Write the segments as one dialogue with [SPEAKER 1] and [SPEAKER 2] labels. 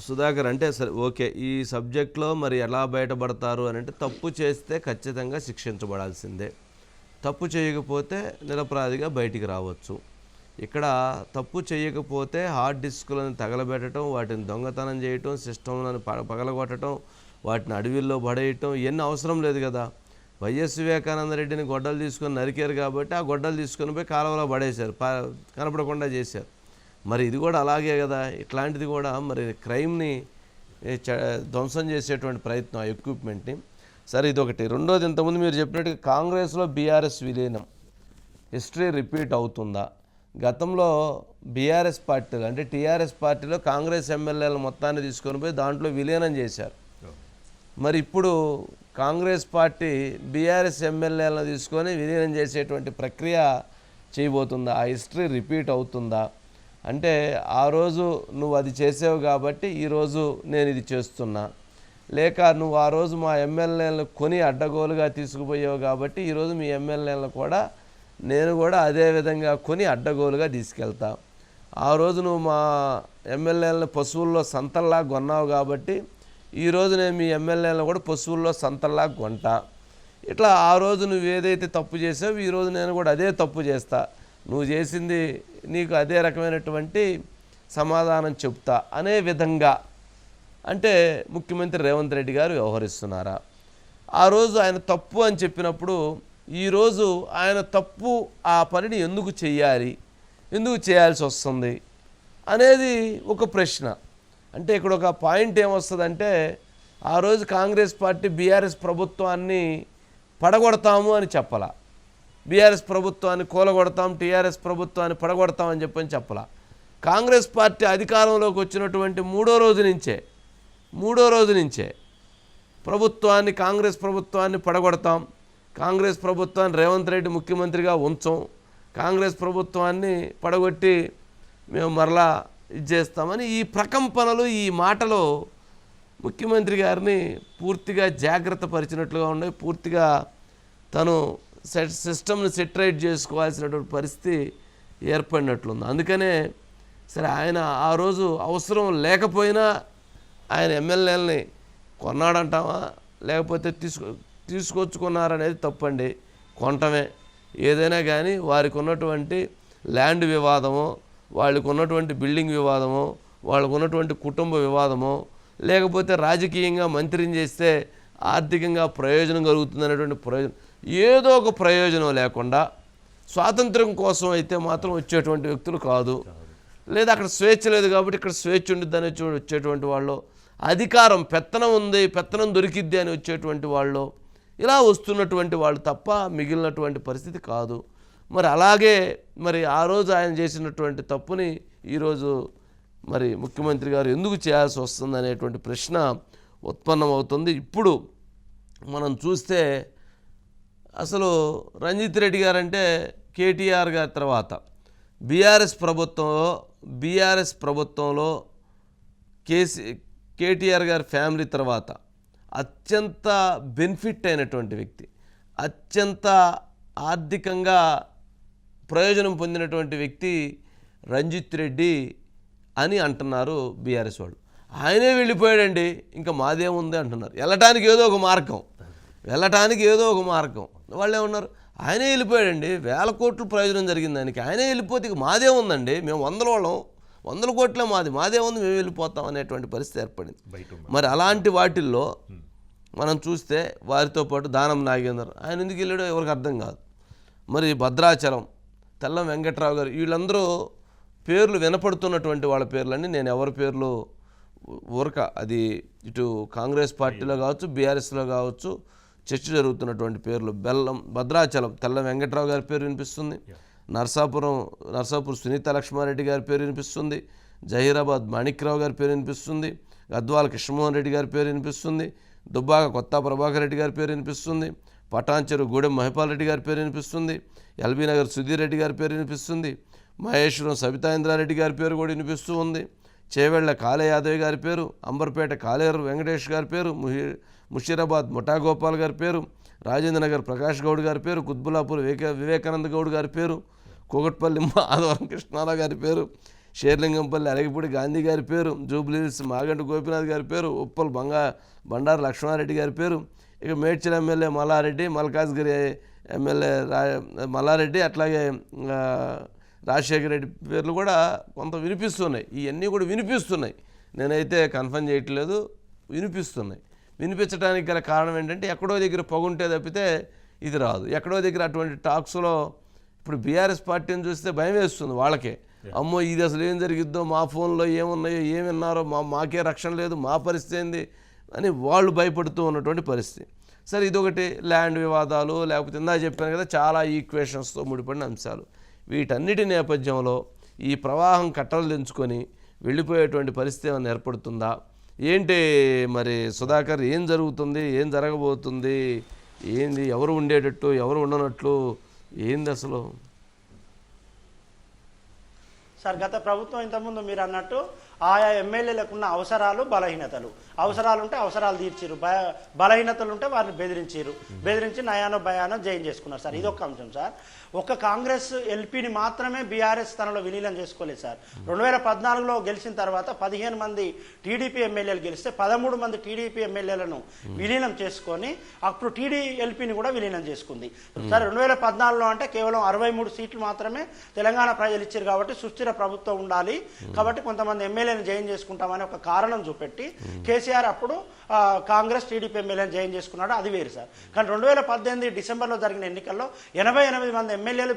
[SPEAKER 1] సుధాకర్ అంటే సరే ఓకే ఈ సబ్జెక్ట్లో మరి ఎలా బయటపడతారు అని అంటే తప్పు చేస్తే ఖచ్చితంగా శిక్షించబడాల్సిందే. తప్పు చేయకపోతే నిరపరాధిగా బయటికి రావచ్చు. ఇక్కడ తప్పు చేయకపోతే హార్డ్ డిస్కులను తగలబెట్టడం వాటిని దొంగతనం చేయటం సిస్టంలను పగలగొట్టడం వాటిని అడవిల్లో పడేయటం ఇవన్నీ అవసరం లేదు కదా. వైఎస్ వివేకానంద రెడ్డిని గొడ్డలు తీసుకొని నరికారు కాబట్టి ఆ గొడ్డలు తీసుకొని పోయి కాలువలో పడేశారు ప- కనపడకుండా చేశారు. మరి ఇది కూడా అలాగే కదా. ఇట్లాంటిది కూడా మరి క్రైమ్ని ధ్వంసం చేసేటువంటి ప్రయత్నం ఆ ఎక్విప్మెంట్ని. సరే ఇదొకటి. రెండోది ఇంతకుముందు మీరు చెప్పినట్టుగా కాంగ్రెస్లో బీఆర్ఎస్ విలీనం. హిస్టరీ రిపీట్ అవుతుందా? గతంలో బీఆర్ఎస్ పార్టీలో అంటే టీఆర్ఎస్ పార్టీలో కాంగ్రెస్ ఎమ్మెల్యేలు మొత్తాన్ని తీసుకొని పోయి దాంట్లో విలీనం చేశారు. మరి ఇప్పుడు కాంగ్రెస్ పార్టీ బీఆర్ఎస్ ఎమ్మెల్యేలను తీసుకొని విలీనం చేసేటువంటి ప్రక్రియ చేయబోతుందా? ఆ హిస్టరీ రిపీట్ అవుతుందా? అంటే ఆ రోజు నువ్వు అది చేసావు కాబట్టి ఈరోజు నేను ఇది చేస్తున్నా. లేక నువ్వు ఆ రోజు మా ఎమ్మెల్యేలను కొని అడ్డగోలుగా తీసుకుపోయావు కాబట్టి ఈరోజు మీ ఎమ్మెల్యేలను కూడా నేను కూడా అదే విధంగా కొని అడ్డగోలుగా తీసుకెళ్తా. ఆ రోజు నువ్వు మా ఎమ్మెల్యేలను పశువుల్లో సంతల్లా కొన్నావు కాబట్టి ఈరోజు నేను మీ ఎమ్మెల్యేలను కూడా పశువుల్లో సంతల్లా కొంటా ఇట్లా ఆ రోజు నువ్వు ఏదైతే తప్పు చేసావు ఈరోజు నేను కూడా అదే తప్పు చేస్తాను నువ్వు చేసింది నీకు అదే రకమైనటువంటి సమాధానం చెప్తా అనే విధంగా అంటే ముఖ్యమంత్రి రేవంత్ రెడ్డి గారు వ్యవహరిస్తున్నారా? ఆ రోజు ఆయన తప్పు అని చెప్పినప్పుడు ఈరోజు ఆయన తప్పు ఆ పనిని ఎందుకు చేయాలి? ఎందుకు చేయాల్సి వస్తుంది? అనేది ఒక ప్రశ్న. అంటే ఇక్కడ ఒక పాయింట్ ఏమొస్తుందంటే ఆ రోజు కాంగ్రెస్ పార్టీ బీఆర్ఎస్ ప్రభుత్వాన్ని పడగొడతాము అని చెప్పాల. బీఆర్ఎస్ ప్రభుత్వాన్ని కూలగొడతాం టీఆర్ఎస్ ప్రభుత్వాన్ని పడగొడతాం అని చెప్పని చెప్పలా. కాంగ్రెస్ పార్టీ అధికారంలోకి వచ్చినటువంటి మూడో రోజు నుంచే మూడో రోజు నుంచే ప్రభుత్వాన్ని కాంగ్రెస్ ప్రభుత్వాన్ని పడగొడతాం. కాంగ్రెస్ ప్రభుత్వాన్ని రేవంత్ రెడ్డి ముఖ్యమంత్రిగా ఉంచం. కాంగ్రెస్ ప్రభుత్వాన్ని పడగొట్టి మేము మరలా ఇది చేస్తామని ఈ ప్రకంపనలు ఈ మాటలు ముఖ్యమంత్రి గారిని పూర్తిగా జాగ్రత్త పరిచినట్లుగా ఉన్నాయి. పూర్తిగా తను సిస్టమ్ని సెటరైట్ చేసుకోవాల్సినటువంటి పరిస్థితి ఏర్పడినట్లుంది. అందుకనే సరే ఆయన ఆ రోజు అవసరం లేకపోయినా ఆయన ఎమ్మెల్యేలని కొన్నాడంటావా? లేకపోతే తీసుకో తీసుకొచ్చుకున్నారనేది తప్పండి. కొనటమే. ఏదైనా కానీ వారికి ఉన్నటువంటి ల్యాండ్ వివాదమో వాళ్ళకు ఉన్నటువంటి బిల్డింగ్ వివాదమో వాళ్ళకు ఉన్నటువంటి కుటుంబ వివాదమో లేకపోతే రాజకీయంగా మంత్రిని చేస్తే ఆర్థికంగా ప్రయోజనం కలుగుతుంది అనేటువంటి ప్రయోజనం ఏదో ఒక ప్రయోజనం లేకుండా స్వాతంత్రం కోసం అయితే మాత్రం వచ్చేటువంటి వ్యక్తులు కాదు. లేదా అక్కడ స్వేచ్ఛ లేదు కాబట్టి ఇక్కడ స్వేచ్ఛ ఉండిద్దని వచ్చేటువంటి వాళ్ళు అధికారం పెత్తనం ఉంది పెత్తనం దొరికిద్ది అని వచ్చేటువంటి వాళ్ళు ఇలా వస్తున్నటువంటి వాళ్ళు తప్ప మిగిలినటువంటి పరిస్థితి కాదు. మరి అలాగే మరి ఆ రోజు ఆయన చేసినటువంటి తప్పుని ఈరోజు మరి ముఖ్యమంత్రి గారు ఎందుకు చేయాల్సి వస్తుంది అనేటువంటి ప్రశ్న ఉత్పన్నమవుతుంది. ఇప్పుడు మనం చూస్తే అసలు రంజిత్ రెడ్డి గారు అంటే కేటీఆర్ గారి తర్వాత బీఆర్ఎస్ ప్రభుత్వంలో బీఆర్ఎస్ ప్రభుత్వంలో కేసీ కేటీఆర్ గారి ఫ్యామిలీ తర్వాత అత్యంత బెనిఫిట్ అయినటువంటి వ్యక్తి అత్యంత ఆర్థికంగా ప్రయోజనం పొందినటువంటి వ్యక్తి రంజిత్ రెడ్డి అని అంటున్నారు బీఆర్ఎస్ వాళ్ళు. ఆయనే వెళ్ళిపోయాడండి ఇంకా మాదేముంది అంటున్నారు. వెళ్ళటానికి ఏదో ఒక మార్గం వెళ్ళటానికి ఏదో ఒక మార్గం. వాళ్ళు ఏమన్నారు ఆయనే వెళ్ళిపోయాడండి. వేల కోట్లు ప్రయోజనం జరిగింది దానికి ఆయనే వెళ్ళిపోతే మాదే ఉందండి. మేము వందల వాళ్ళం. వందల కోట్లే మాది. మాదే ఉంది మేము వెళ్ళిపోతాం అనేటువంటి పరిస్థితి ఏర్పడింది. మరి అలాంటి వాటిల్లో మనం చూస్తే వారితో పాటు దానం నాగేందర్. ఆయన ఎందుకు వెళ్ళాడో ఎవరికి అర్థం కాదు. మరి భద్రాచలం తెల్లం వెంకట్రావు గారు వీళ్ళందరూ పేర్లు వినపడుతున్నటువంటి వాళ్ళ పేర్లన్నీ నేను ఎవరి పేర్లు ఊరక. అది ఇటు కాంగ్రెస్ పార్టీలో కావచ్చు బీఆర్ఎస్లో కావచ్చు చర్చ జరుగుతున్నటువంటి పేర్లు బెల్లం భద్రాచలం తెల్ల వెంకట్రావు గారి పేరు వినిపిస్తుంది. నర్సాపురం నర్సాపూర్ సునీత లక్ష్మారెడ్డి గారి పేరు వినిపిస్తుంది. జహీరాబాద్ మాణిక్రావు గారి పేరు వినిపిస్తుంది. గద్వాల కృష్ణమోహన్ రెడ్డి గారి పేరు వినిపిస్తుంది. దుబ్బాక కొత్త ప్రభాకర్ రెడ్డి గారి పేరు వినిపిస్తుంది. పటాన్చెరు గూడెం మహిపాల్ రెడ్డి గారి పేరు వినిపిస్తుంది. ఎల్బీ నగర్ సుధీర్ రెడ్డి గారి పేరు వినిపిస్తుంది. మహేశ్వరం సబితాయింద్రారెడ్డి గారి పేరు కూడా వినిపిస్తూ ఉంది. చేవెళ్ళ కాళే యాదవ్ గారి పేరు అంబర్పేట కాళేరు వెంకటేష్ గారి పేరు ముషీరాబాద్ ముషీరాబాద్ ముఠాగోపాల్ గారి పేరు రాజేంద్ర నగర్ ప్రకాష్ గౌడ్ గారి పేరు కుత్బులాపూర్ వివేక వివేకానంద గౌడ్ గారి పేరు కోగట్పల్లి మాధవరం కృష్ణారావు గారి పేరు షేర్లింగంపల్లి అలగిపూడి గాంధీ గారి పేరు జూబ్లీహిల్స్ మాగంటి గోపినాథ్ గారి పేరు ఉప్పల్ బంగా బండారు లక్ష్మారెడ్డి గారి పేరు ఇక మేడ్చల్ ఎమ్మెల్యే మల్లారెడ్డి మల్కాజ్గిరి ఎమ్మెల్యే రా మల్లారెడ్డి అట్లాగే రాజశేఖర రెడ్డి పేర్లు కూడా కొంత వినిపిస్తున్నాయి. ఇవన్నీ కూడా వినిపిస్తున్నాయి. నేనైతే కన్ఫర్మ్ చేయట్లేదు. వినిపిస్తున్నాయి. వినిపించడానికి గల కారణం ఏంటంటే ఎక్కడో దగ్గర పొగుంటే తప్పితే ఇది రాదు. ఎక్కడో దగ్గర అటువంటి టాక్స్లో ఇప్పుడు బీఆర్ఎస్ పార్టీని చూస్తే భయం వేస్తుంది వాళ్ళకే. అమ్మో ఇది అసలు ఏం జరిగిద్దో మా ఫోన్లో ఏమున్నాయో ఏం విన్నారో మా మాకే రక్షణ లేదు మా పరిస్థితి ఏంది అని వాళ్ళు భయపడుతూ ఉన్నటువంటి పరిస్థితి. సరే ఇదొకటి. ల్యాండ్ వివాదాలు లేకపోతే ఇందా చెప్పాను కదా చాలా ఈక్వేషన్స్తో ముడిపడిన అంశాలు. వీటన్నిటి నేపథ్యంలో ఈ ప్రవాహం కట్టలు తెంచుకొని వెళ్ళిపోయేటువంటి పరిస్థితి ఏమైనా ఏర్పడుతుందా? ఏంటి మరి సుధాకర్ ఏం జరుగుతుంది ఏం జరగబోతుంది ఏంది ఎవరు ఉండేటట్టు ఎవరు ఉండనట్లు ఏంది అసలు?
[SPEAKER 2] సార్ గత ప్రభుత్వం ఇంతకుముందు మీరు అన్నట్టు ఆయా ఎమ్మెల్యేలకు ఉన్న అవసరాలు బలహీనతలు. అవసరాలు ఉంటే అవసరాలు తీర్చిరు బలహీనతలు ఉంటే వారిని బెదిరించారు బెదిరించి నయానో భయానో జైన్ చేసుకున్నారు సార్. ఇదొక అంశం సార్. ఒక కాంగ్రెస్ ఎల్పీని మాత్రమే బీఆర్ఎస్ తనలో విలీనం చేసుకోలేదు సార్. రెండు వేల పద్నాలుగులో గెలిచిన తర్వాత పదిహేను మంది టీడీపీ ఎమ్మెల్యేలు గెలిస్తే పదమూడు మంది టీడీపీ ఎమ్మెల్యేలను విలీనం చేసుకొని అప్పుడు టీడీ ఎల్పీని కూడా విలీనం చేసుకుంది. సార్ రెండు వేల పద్నాలుగులో అంటే కేవలం అరవై మూడు సీట్లు మాత్రమే తెలంగాణ ప్రజలు ఇచ్చారు కాబట్టి సుస్థిర ప్రభుత్వం ఉండాలి. కాబట్టి కొంతమంది ఎమ్మెల్యేని జైన్ చేసుకుంటామని ఒక కారణం చూపెట్టి కేసీఆర్ అప్పుడు ఆ, కాంగ్రెస్ టీడీపీ ఎమ్మెల్యేని జైన్ చేసుకున్నాడు. అది వేరు సార్. కానీ రెండు వేల పద్దెనిమిది డిసెంబర్లో జరిగిన ఎన్నికల్లో ఎనభై ఎనిమిది మంది ఎమ్మెల్యేలు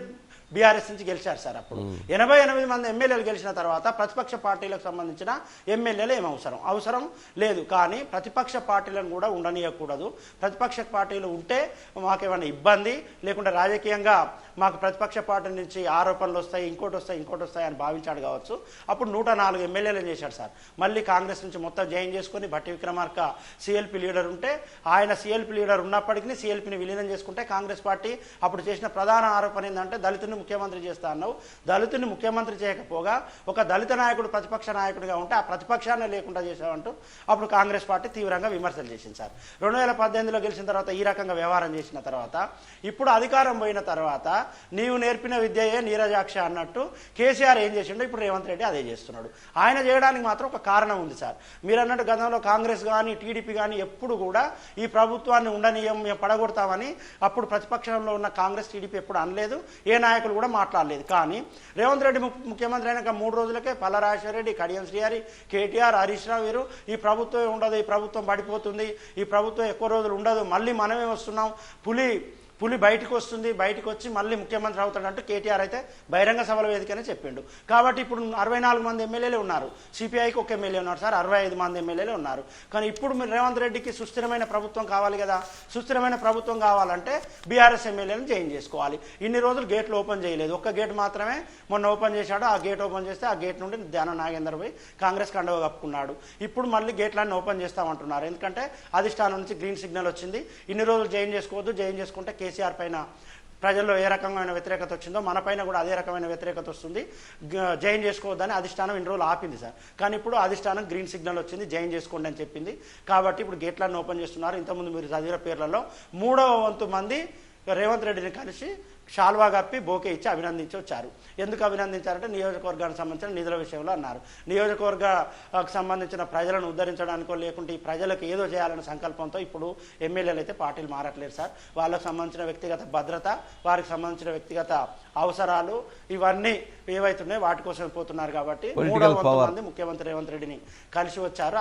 [SPEAKER 2] బీఆర్ఎస్ నుంచి గెలిచారు సార్ అప్పుడు. ఎనభై ఎనిమిది మంది ఎమ్మెల్యేలు గెలిచిన తర్వాత ప్రతిపక్ష పార్టీలకు సంబంధించిన ఎమ్మెల్యేలు ఏం అవసరం? అవసరం లేదు. కానీ ప్రతిపక్ష పార్టీలను కూడా ఉండనీయకూడదు. ప్రతిపక్ష పార్టీలు ఉంటే మాకేమైనా ఇబ్బంది. లేకుంటే రాజకీయంగా మాకు ప్రతిపక్ష పార్టీ నుంచి ఆరోపణలు వస్తాయి ఇంకోటి వస్తాయి ఇంకోటి వస్తాయి అని భావించాడు కావచ్చు. అప్పుడు నూట నాలుగు ఎమ్మెల్యేలు చేశాడు సార్. మళ్ళీ కాంగ్రెస్ నుంచి మొత్తం జాయిన్ చేసుకొని భట్టి విక్రమార్క సిఎల్పి లీడర్ ఉంటే ఆయన సిఎల్పి లీడర్ ఉన్నప్పటికీ సిఎల్పిని విలీనం చేసుకుంటే కాంగ్రెస్ పార్టీ అప్పుడు చేసిన ప్రధాన ఆరోపణ ఏంటంటే దళితుని ముఖ్యమంత్రి చేస్తా అన్నావు. దళితుని ముఖ్యమంత్రి చేయకపోగా ఒక దళిత నాయకుడు ప్రతిపక్ష నాయకుడిగా ఉంటే ఆ ప్రతిపక్షాన్ని లేకుండా చేసావంటూ అప్పుడు కాంగ్రెస్ పార్టీ తీవ్రంగా విమర్శలు చేసింది సార్. రెండు వేల పద్దెనిమిదిలో గెలిచిన తర్వాత ఈ రకంగా వ్యవహారం చేసిన తర్వాత ఇప్పుడు అధికారం పోయిన తర్వాత నీవు నేర్పిన విద్యయే నీరజాక్ష అన్నట్టు కేసీఆర్ ఏం చేసిండో ఇప్పుడు రేవంత్ రెడ్డి అదే చేస్తున్నాడు. ఆయన చేయడానికి మాత్రం ఒక కారణం ఉంది సార్. మీరు అన్నట్టు గతంలో కాంగ్రెస్ కానీ టీడీపీ కానీ ఎప్పుడు కూడా ఈ ప్రభుత్వాన్ని ఉండనీయం మేము పడగొడతామని అప్పుడు ప్రతిపక్షంలో ఉన్న కాంగ్రెస్ టీడీపీ ఎప్పుడు అనలేదు. ఏ నాయకులు కూడా మాట్లాడలేదు. కానీ రేవంత్ రెడ్డి ముఖ్యమంత్రి అయినాక మూడు రోజులకే పల్ల రెడ్డి కడియం శ్రీహరి కేటీఆర్ హరీష్ రావు వీరు ఈ ప్రభుత్వం ఉండదు ఈ ప్రభుత్వం పడిపోతుంది ఈ ప్రభుత్వం ఎక్కువ రోజులు ఉండదు మళ్ళీ మనమే వస్తున్నాం పులి పులి బయటకు వస్తుంది బయటకు వచ్చి మళ్ళీ ముఖ్యమంత్రి అవుతాడంటూ కేటీఆర్ అయితే బహిరంగ సభల వేదికనే చెప్పిండు. కాబట్టి ఇప్పుడు అరవై నాలుగు మంది ఎమ్మెల్యేలు ఉన్నారు. సిపిఐకి ఒక ఎమ్మెల్యే ఉన్నారు సార్ అరవై ఐదు మంది ఎమ్మెల్యేలు ఉన్నారు. కానీ ఇప్పుడు మీరు రేవంత్ రెడ్డికి సుస్థిరమైన ప్రభుత్వం కావాలి కదా. సుస్థిరమైన ప్రభుత్వం కావాలంటే బీఆర్ఎస్ ఎమ్మెల్యేలను జాయిన్ చేసుకోవాలి. ఇన్ని రోజులు గేట్లు ఓపెన్ చేయలేదు. ఒక్క గేట్ మాత్రమే మొన్న ఓపెన్ చేశాడు. ఆ గేట్ ఓపెన్ చేస్తే ఆ గేట్ నుండి ధ్యాన నాగేందర్ పోయి కాంగ్రెస్ కండవ కప్పుకున్నాడు. ఇప్పుడు మళ్ళీ గేట్లన్నీ ఓపెన్ చేస్తామంటున్నారు. ఎందుకంటే అధిష్టానం నుంచి గ్రీన్ సిగ్నల్ వచ్చింది. ఇన్ని రోజులు జాయిన్ చేసుకోవద్దు జాయిన్ చేసుకుంటే కేసీఆర్ పైన ప్రజల్లో ఏ రకమైన వ్యతిరేకత వచ్చిందో మనపైన కూడా అదే రకమైన వ్యతిరేకత వస్తుంది. జాయిన్ చేసుకోవద్దని అధిష్టానం ఇన్ని రోజులు ఆపింది సార్. కానీ ఇప్పుడు అధిష్టానం గ్రీన్ సిగ్నల్ వచ్చింది జాయిన్ చేసుకోండి అని చెప్పింది. కాబట్టి ఇప్పుడు గేట్లను ఓపెన్ చేస్తున్నారు. ఇంతకుముందు మీరు చదివిన పేర్లలో మూడవ వంతు మంది రేవంత్ రెడ్డిని కలిసి షాల్వా కప్పి బోకే ఇచ్చి అభినందించి వచ్చారు ఎందుకు అభినందించారంటే నియోజకవర్గానికి సంబంధించిన నిధుల విషయంలో అన్నారు. నియోజకవర్గకు సంబంధించిన ప్రజలను ఉద్ధరించడానికో లేకుంటే ఈ ప్రజలకు ఏదో చేయాలనే సంకల్పంతో ఇప్పుడు ఎమ్మెల్యేలు అయితే పార్టీలు మారట్లేదు సార్. వాళ్ళకు సంబంధించిన వ్యక్తిగత భద్రత వారికి సంబంధించిన వ్యక్తిగత అవసరాలు ఇవన్నీ ఏవైతున్నాయో వాటి కోసం పోతున్నారు కాబట్టి మూడవ. మంది ముఖ్యమంత్రి రేవంత్ రెడ్డిని కలిసి వచ్చారు.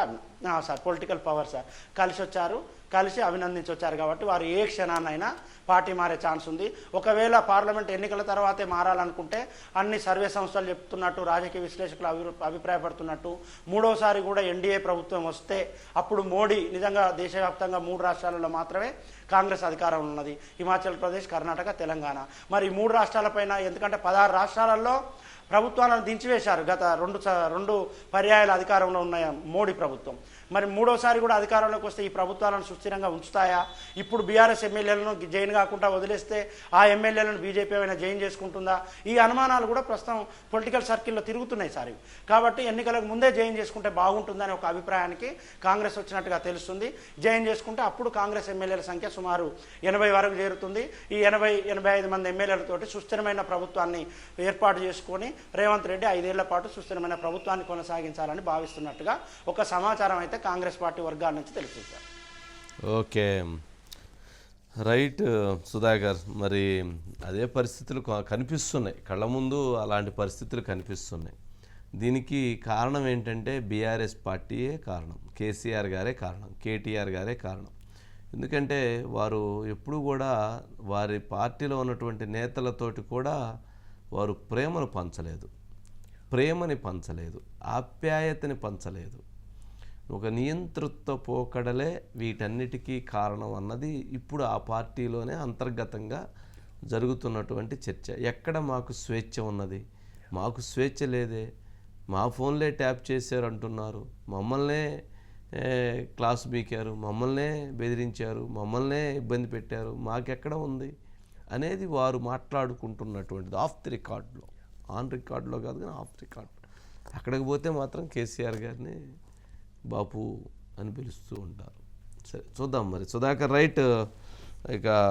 [SPEAKER 2] Sir political power sir. కలిసి వచ్చారు. కలిసి అభినందించొచ్చారు కాబట్టి వారు ఏ క్షణాన్నైనా పార్టీ మారే ఛాన్స్ ఉంది. ఒకవేళ పార్లమెంట్ ఎన్నికల తర్వాతే మారాలనుకుంటే అన్ని సర్వే సంస్థలు చెప్తున్నట్టు రాజకీయ విశ్లేషకులు అభి అభిప్రాయపడుతున్నట్టు మూడోసారి కూడా ఎన్డీఏ ప్రభుత్వం వస్తే అప్పుడు మోడీ నిజంగా దేశవ్యాప్తంగా మూడు రాష్ట్రాలలో మాత్రమే కాంగ్రెస్ అధికారం ఉన్నది. హిమాచల్ ప్రదేశ్ కర్ణాటక తెలంగాణ. మరి ఈ మూడు రాష్ట్రాలపైన ఎందుకంటే పదహారు రాష్ట్రాలలో ప్రభుత్వాలను దించివేశారు. గత రెండు స- రెండు పర్యాయాల అధికారంలో ఉన్న మోడీ ప్రభుత్వం. మరి మూడోసారి కూడా అధికారంలోకి వస్తే ఈ ప్రభుత్వాలను సుస్థిరంగా ఉంచుతాయా? ఇప్పుడు బీఆర్ఎస్ ఎమ్మెల్యేలను జైన్ కాకుండా వదిలేస్తే ఆ ఎమ్మెల్యేలను బీజేపీ ఏమైనా జైన్ చేసుకుంటుందా? ఈ అనుమానాలు కూడా ప్రస్తుతం పొలిటికల్ సర్కిల్లో తిరుగుతున్నాయి సార్ కాబట్టి ఎన్నికలకు ముందే జైన్ చేసుకుంటే బాగుంటుందని ఒక అభిప్రాయానికి కాంగ్రెస్ వచ్చినట్టుగా తెలుస్తుంది. జైన్ చేసుకుంటే అప్పుడు కాంగ్రెస్ ఎమ్మెల్యేల సంఖ్య సుమారు ఎనభై వరకు చేరుతుంది. ఈ ఎనభై ఎనభై ఐదు మంది ఎమ్మెల్యేలతోటి సుస్థిరమైన ప్రభుత్వాన్ని ఏర్పాటు చేసుకొని రేవంత్ రెడ్డి ఐదేళ్ళ పాటు సుస్థిరమైన ప్రభుత్వాన్ని కొనసాగించాలని భావిస్తున్నట్టుగా ఒక సమాచారం అయితే కాంగ్రెస్ పార్టీ వర్గాల నుంచి తెలుస్తుంది సార్
[SPEAKER 1] ఓకే. రైట్ సుధాకర్ మరి అదే పరిస్థితులు కనిపిస్తున్నాయి. కళ్ళ ముందు అలాంటి పరిస్థితులు కనిపిస్తున్నాయి. దీనికి కారణం ఏంటంటే బీఆర్ఎస్ పార్టీయే కారణం. కేసీఆర్ గారే కారణం. కేటీఆర్ గారే కారణం. ఎందుకంటే వారు ఎప్పుడూ కూడా వారి పార్టీలో ఉన్నటువంటి నేతలతోటి కూడా వారు ప్రేమను పంచలేదు. ప్రేమని పంచలేదు. ఆప్యాయతని పంచలేదు. ఒక నియంతృత్వ పోకడలే వీటన్నిటికీ కారణం అన్నది ఇప్పుడు ఆ పార్టీలోనే అంతర్గతంగా జరుగుతున్నటువంటి చర్చ. ఎక్కడ మాకు స్వేచ్ఛ ఉన్నది? మాకు స్వేచ్ఛ లేదే. మా ఫోన్లే ట్యాప్ చేశారు అంటున్నారు. మమ్మల్నే క్లాస్ బీకారు మమ్మల్నే బెదిరించారు మమ్మల్నే ఇబ్బంది పెట్టారు మాకెక్కడ ఉంది అనేది వారు మాట్లాడుకుంటున్నటువంటిది ఆఫ్ ది రికార్డులో. ఆన్ రికార్డులో కాదు కానీ ఆఫ్ రికార్డ్. అక్కడికి పోతే మాత్రం కేసీఆర్ గారిని బాపు అని పిలుస్తూ ఉంటారు. సరే చూద్దాం మరి. సుధాకర్ రైట్ ఇక